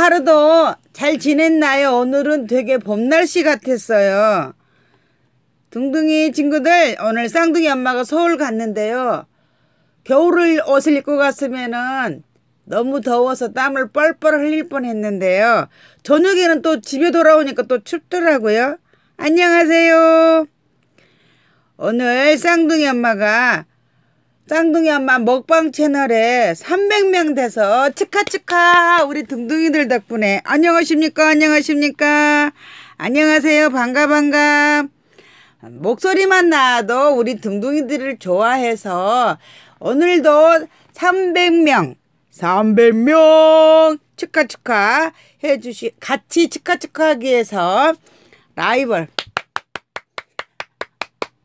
하루도 잘 지냈나요? 오늘은 되게 봄 날씨 같았어요. 둥둥이 친구들, 오늘 쌍둥이 엄마가 서울 갔는데요. 겨울을 옷을 입고 갔으면은 너무 더워서 땀을 뻘뻘 흘릴 뻔 했는데요. 저녁에는 또 집에 돌아오니까 또 춥더라고요. 안녕하세요. 오늘 쌍둥이 엄마가 쌍둥이 엄마 먹방 채널에 300명 돼서 치카치카 우리 둥둥이들 덕분에 안녕하십니까? 안녕하십니까? 안녕하세요. 반가 반가. 목소리만 나와도 우리 둥둥이들을 좋아해서 오늘도 300명 300명 치카치카 해주시 같이 치카치카 하기 위해서 라이벌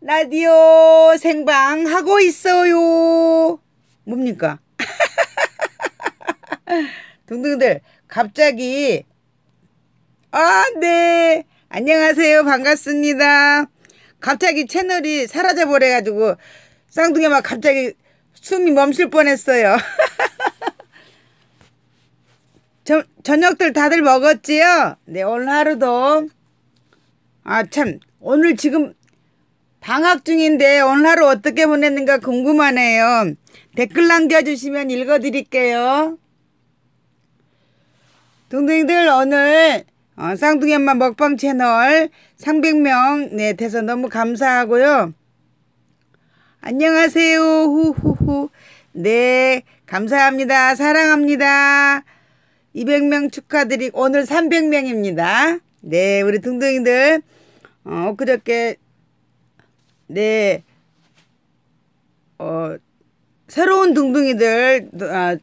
라디오 생방 하고 있어요. 뭡니까? 둥둥들 갑자기 아, 네. 안녕하세요. 반갑습니다. 갑자기 채널이 사라져 버려 가지고 쌍둥이 막 갑자기 숨이 멈출 뻔했어요. 저, 저녁들 다들 먹었지요? 네, 오늘 하루도 아 참 오늘 지금 방학 중인데 오늘 하루 어떻게 보냈는가 궁금하네요. 댓글 남겨주시면 읽어드릴게요. 동생들 오늘 어, 쌍둥이 엄마 먹방 채널 300명 네 돼서 너무 감사하고요. 안녕하세요. 후후후. 네 감사합니다. 사랑합니다. 200명 축하드리고 오늘 300명입니다. 네 우리 둥둥이들 어, 그저께 네, 어, 새로운 둥둥이들, 아,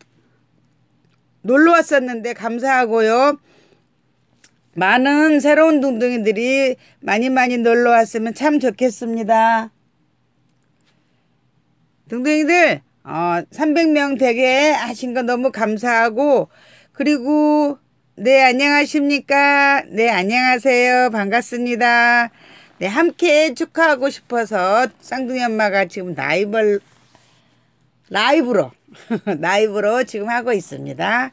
놀러 왔었는데 감사하고요. 많은 새로운 둥둥이들이 많이 많이 놀러 왔으면 참 좋겠습니다. 둥둥이들, 어, 300명 되게 하신 거 너무 감사하고, 그리고, 네, 안녕하십니까? 네, 안녕하세요. 반갑습니다. 네, 함께 축하하고 싶어서 쌍둥이 엄마가 지금 라이벌 라이브로 라이브로 지금 하고 있습니다.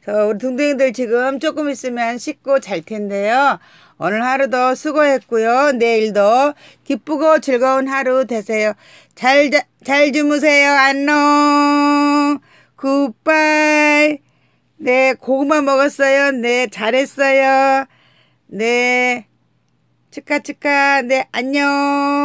그래서 우리 둥둥이들 지금 조금 있으면 씻고 잘 텐데요. 오늘 하루도 수고했고요. 내일도 기쁘고 즐거운 하루 되세요. 잘, 잘 주무세요. 안녕. 굿바이. 네, 고구마 먹었어요. 네, 잘했어요. 네. 축하 축하. 네, 안녕.